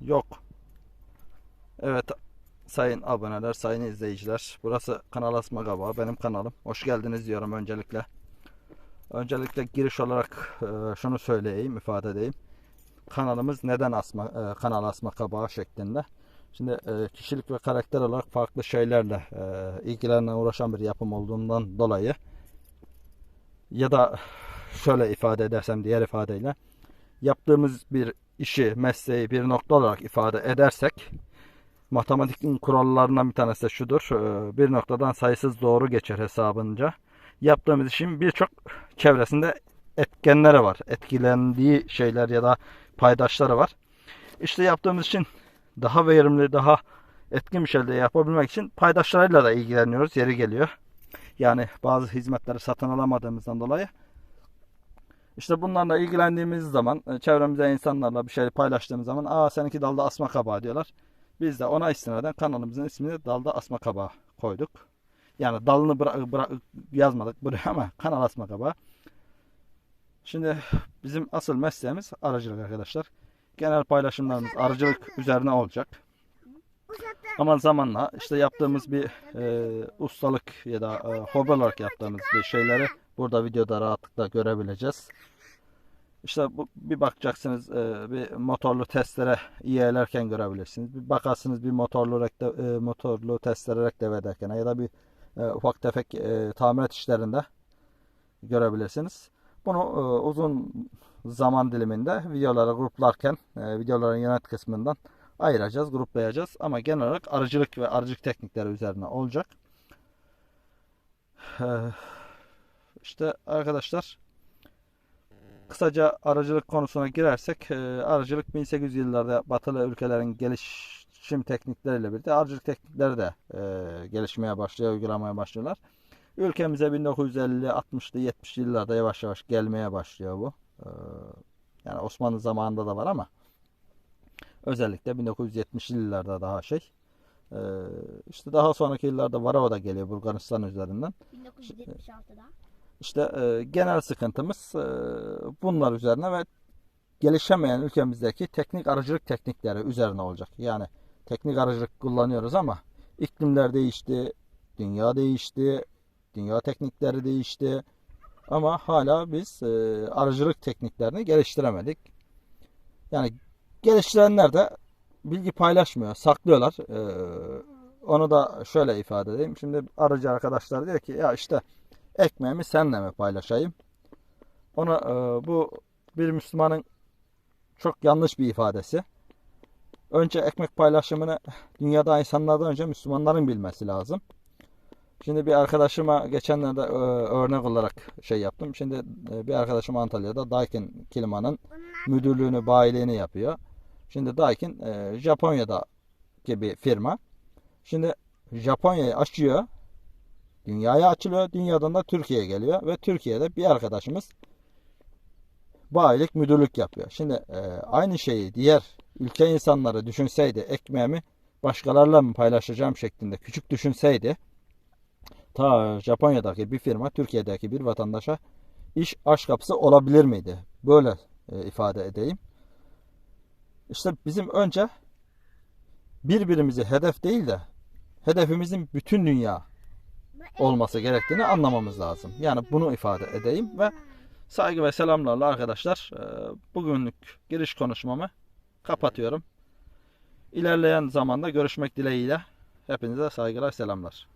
yok. Evet sayın aboneler, sayın izleyiciler. Burası Kanal Asma Kabağı. Benim kanalım. Hoş geldiniz diyorum öncelikle. Öncelikle giriş olarak e, şunu söyleyeyim, ifade edeyim. Kanalımız neden asma, e, Kanal Asma Kabağı şeklinde. Şimdi e, kişilik ve karakter olarak farklı şeylerle e, uğraşan bir yapım olduğundan dolayı ya da şöyle ifade edersem diğer ifadeyle yaptığımız bir işi, mesleği bir nokta olarak ifade edersek matematikin kurallarından bir tanesi de şudur. e, Bir noktadan sayısız doğru geçer hesabınca. Yaptığımız işin birçok çevresinde etkenleri var. Etkilendiği şeyler ya da paydaşları var. İşte yaptığımız için daha verimli, daha etkin bir şekilde yapabilmek için paydaşlarıyla da ilgileniyoruz. Yeri geliyor. Yani bazı hizmetleri satın alamadığımızdan dolayı işte bunlarla ilgilendiğimiz zaman e, çevremizde insanlarla bir şey paylaştığımız zaman aa seninki dalda asma kabağı diyorlar. Biz de ona istinaden kanalımızın ismini dalda asma kabağı koyduk. Yani dalını bıra- bıra- yazmadık buraya ama kanal asma kabağı. Şimdi bizim asıl mesleğimiz aracılık arkadaşlar. Genel paylaşımlarımız aracılık üzerine olacak. Ama zamanla işte yaptığımız bir e, ustalık ya da e, hobi olarak yaptığımız bir şeyleri burada videoda rahatlıkla görebileceğiz. İşte bu, bir bakacaksınız e, bir motorlu testere iyelerken görebilirsiniz. Bir bakarsınız bir motorlu rekte, e, motorlu testere rekteve ederken ya da bir e, ufak tefek e, tamirat işlerinde görebilirsiniz. Bunu e, uzun zaman diliminde videolara gruplarken e, videoların yönet kısmından ayıracağız, gruplayacağız. Ama genel olarak arıcılık ve arıcılık teknikleri üzerine olacak. Ee, İşte arkadaşlar kısaca arıcılık konusuna girersek e, arıcılık 1800 yıllarda batılı ülkelerin gelişim teknikleriyle birlikte arıcılık teknikleri de e, gelişmeye başlıyor, uygulamaya başlıyorlar. Ülkemize 1950, 60'lı, 70'li yıllarda yavaş yavaş gelmeye başlıyor bu. Ee, Yani Osmanlı zamanında da var ama özellikle 1970'li yıllarda daha şey. Ee, işte daha sonraki yıllarda Varava da geliyor Bulgaristan üzerinden. 1976'da. İşte e, genel sıkıntımız e, bunlar üzerine ve gelişemeyen ülkemizdeki teknik arıcılık teknikleri üzerine olacak. Yani teknik arıcılık kullanıyoruz ama iklimler değişti, dünya değişti, dünya teknikleri değişti. Ama hala biz e, arıcılık tekniklerini geliştiremedik. Yani geliştirenler de bilgi paylaşmıyor, saklıyorlar. E, onu da şöyle ifade edeyim. Şimdi arıcı arkadaşlar diyor ki ya işte ekmeğimi senle mi paylaşayım? Ona e, bu bir Müslümanın çok yanlış bir ifadesi. Önce ekmek paylaşımını dünyada insanlardan önce Müslümanların bilmesi lazım. Şimdi bir arkadaşıma geçenlerde e, örnek olarak şey yaptım. Şimdi e, bir arkadaşım Antalya'da Daikin Kliman'ın müdürlüğünü, bayiliğini yapıyor. Şimdi Daikin e, Japonya'da gibi firma. Şimdi Japonya'yı açıyor. Dünyaya açılıyor. Dünyadan da Türkiye'ye geliyor. Ve Türkiye'de bir arkadaşımız bayilik müdürlük yapıyor. Şimdi e, aynı şeyi diğer ülke insanları düşünseydi ekmeğimi başkalarıyla mı paylaşacağım şeklinde küçük düşünseydi ta Japonya'daki bir firma Türkiye'deki bir vatandaşa iş aş kapısı olabilir miydi? Böyle e, ifade edeyim. İşte bizim önce birbirimizi hedef değil de hedefimizin bütün dünya olması gerektiğini anlamamız lazım. Yani bunu ifade edeyim ve saygı ve selamlarla arkadaşlar e, bugünlük giriş konuşmamı kapatıyorum. İlerleyen zamanda görüşmek dileğiyle hepinize saygılar selamlar.